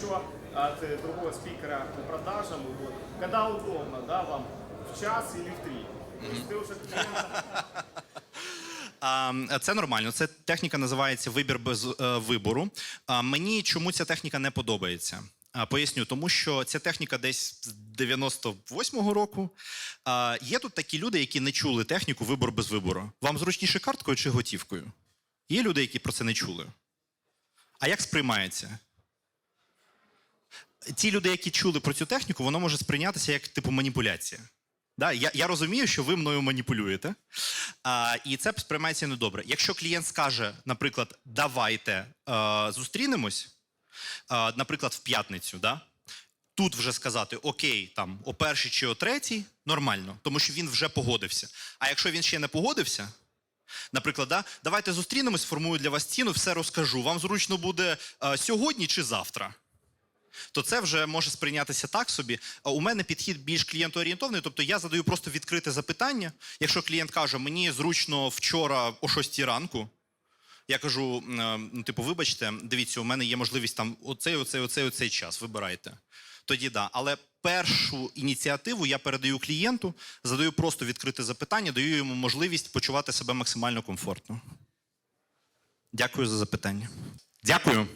еще от другого спикера по продажам. Вот, когда удобно, да, вам в час или в три. То есть ты уже клиента А, Це нормально. Це техніка називається вибір без е, вибору. А, Мені чому ця техніка не подобається? А, Поясню, тому що ця техніка десь з 98-го року. А, Є тут такі люди, які не чули техніку вибор без вибору. Вам зручніше карткою чи готівкою? Є люди, які про це не чули. А як сприймається? Ті люди, які чули про цю техніку, воно може сприйнятися як типу маніпуляція. Да? Я, я розумію, що ви мною маніпулюєте, а, і це сприймається недобре. Якщо клієнт скаже, наприклад, давайте е, зустрінемось, е, наприклад, в п'ятницю, да? тут вже сказати окей, там о першій чи о третій, нормально, тому що він вже погодився. А якщо він ще не погодився, наприклад, да, давайте зустрінемось, сформую для вас ціну, все розкажу. Вам зручно буде е, сьогодні чи завтра то це вже може сприйнятися так собі. А У мене підхід більш клієнтоорієнтовний, тобто я задаю просто відкрите запитання. Якщо клієнт каже, мені зручно вчора о 6 ранку. Я кажу: е, ну, типу, вибачте, дивіться, у мене є можливість там оцей, оцей, оцей, оцей час. Вибирайте. Тоді да. Але першу ініціативу я передаю клієнту, задаю просто відкрите запитання, даю йому можливість почувати себе максимально комфортно. Дякую за запитання. Дякую.